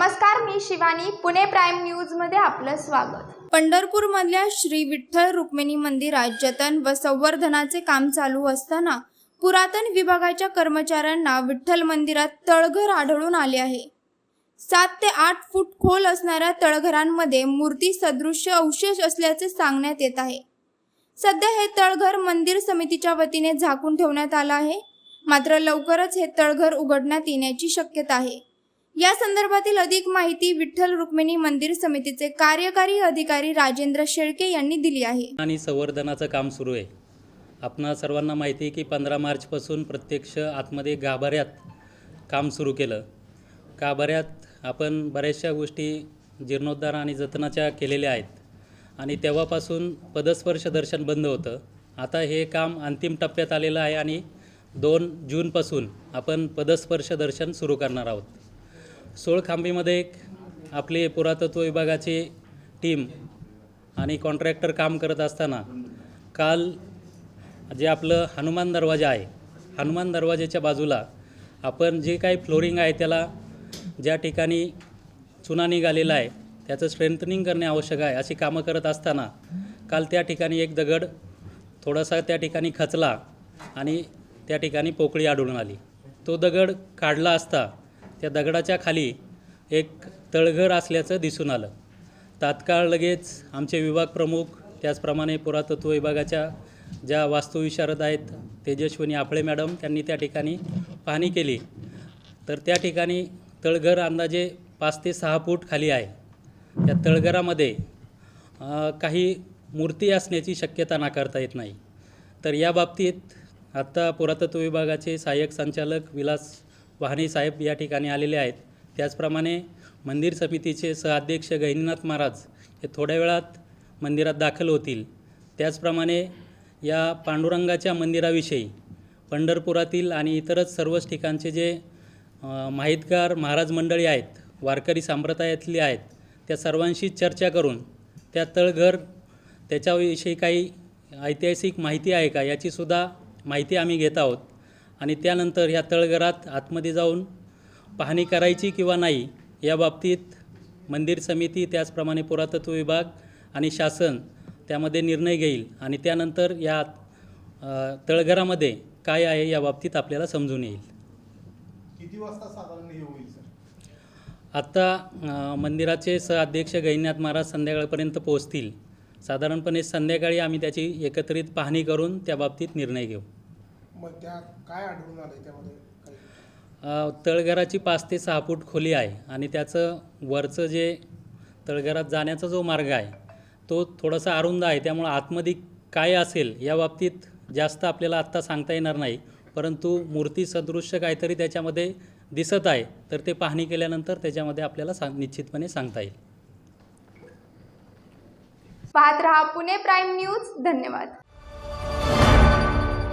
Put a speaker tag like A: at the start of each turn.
A: नमस्कार मी शिवानी पुणे प्राईम न्यूजमध्ये आपलं स्वागत. पंढरपूरमधल्या श्री विठ्ठल रुक्मिणी मंदिरात जतन व संवर्धनाचे काम चालू असताना पुरातन विभागाच्या कर्मचाऱ्यांना विठ्ठल मंदिरात तळघर आढळून आले आहे. सात ते आठ फूट खोल असणाऱ्या तळघरांमध्ये मूर्ती सदृश्य अवशेष असल्याचे सांगण्यात येत आहे. सध्या हे तळघर मंदिर समितीच्या वतीने झाकून ठेवण्यात आलं आहे. मात्र लवकरच हे तळघर उघडण्यात येण्याची शक्यता आहे. या संदर्भातील अधिक माहिती विठ्ठल रुक्मिणी मंदिर समितीचे कार्यकारी अधिकारी राजेंद्र शेळके यांनी दिली आहे.
B: आणि संवर्धनाचं काम सुरू आहे. आपणा सर्वांना माहिती आहे की पंधरा मार्चपासून प्रत्यक्ष आतमध्ये गाभाऱ्यात काम सुरू केलं. गाभाऱ्यात आपण बऱ्याचशा गोष्टी जीर्णोद्धार आणि जतनाच्या केलेल्या आहेत. आणि तेव्हापासून पदस्पर्श दर्शन बंद होतं. आता हे काम अंतिम टप्प्यात आलेलं आहे आणि दोन जूनपासून आपण पदस्पर्श दर्शन सुरू करणार आहोत. सोळखांबीमध्ये एक आपली पुरातत्व विभागाची टीम आणि कॉन्ट्रॅक्टर काम करत असताना काल जे आपलं हनुमान दरवाजा आहे हनुमान दरवाजाच्या बाजूला आपण जे काही फ्लोरिंग आहे त्याला ज्या ठिकाणी चुना निघालेला आहे त्याचं स्ट्रेंथनिंग करणे आवश्यक आहे अशी कामं करत असताना काल त्या ठिकाणी एक दगड थोडासा त्या ठिकाणी खचला आणि त्या ठिकाणी पोकळी आढळून आली. तो दगड काढला असता त्या दगडाच्या खाली एक तळघर असल्याचं दिसून आलं. तात्काळ लगेच आमचे विभाग प्रमुख त्याचप्रमाणे पुरातत्व विभागाच्या ज्या वास्तुविशारद आहेत तेजस्विनी आपळे मॅडम त्यांनी त्या ठिकाणी पाहणी केली. तर त्या ठिकाणी तळघर अंदाजे पाच ते सहा फूट खाली आहे. त्या तळघरामध्ये काही मूर्ती असण्याची शक्यता नाकारता येत नाही. तर या बाबतीत आत्ता पुरातत्व विभागाचे सहाय्यक संचालक विलास वाहने साहेब या ठिकाणी आलेले आहेत. त्याचप्रमाणे मंदिर समितीचे सहअध्यक्ष गहिनीनाथ महाराज हे थोड्या वेळात मंदिरात दाखल होतील. त्याचप्रमाणे या पांडुरंगाच्या मंदिराविषयी पंढरपुरातील आणि इतरच सर्वच ठिकाणचे जे माहितगार महाराज मंडळी आहेत वारकरी संप्रदायातली आहेत त्या सर्वांशी चर्चा करून त्या तळघर त्याच्याविषयी काही ऐतिहासिक माहिती आहे का याचीसुद्धा माहिती आम्ही घेत आहोत. आणि त्यानंतर ह्या तळघरात आतमध्ये जाऊन पाहणी करायची किंवा नाही या बाबतीत मंदिर समिती त्याचप्रमाणे पुरातत्व विभाग आणि शासन त्यामध्ये निर्णय घेईल आणि त्यानंतर या तळघरामध्ये काय आहे या बाबतीत आपल्याला समजून येईल.
C: किती वाजता साधारण हे होईल सर?
B: आत्ता मंदिराचे सहअध्यक्ष गैनीनाथ महाराज संध्याकाळपर्यंत पोहोचतील. साधारणपणे संध्याकाळी आम्ही त्याची एकत्रित पाहणी करून त्या बाबतीत निर्णय घेऊ.
C: मग त्या काय आढळून आलंय त्यामध्ये काही?
B: तळघराची पाच ते सहा फूट खोली आहे आणि त्याचं वरचं जे तळघरात जाण्याचा जो मार्ग आहे तो थोडासा अरुंद आहे. त्यामुळं आतमध्ये काय असेल या बाबतीत जास्त आपल्याला आत्ता सांगता येणार नाही. परंतु मूर्ती सदृश्य काहीतरी त्याच्यामध्ये दिसत आहे. तर ते पाहणी केल्यानंतर त्याच्यामध्ये आपल्याला सांग निश्चितपणे सांगता येईल.
A: पाहत रहा पुणे प्राईम न्यूज. धन्यवाद.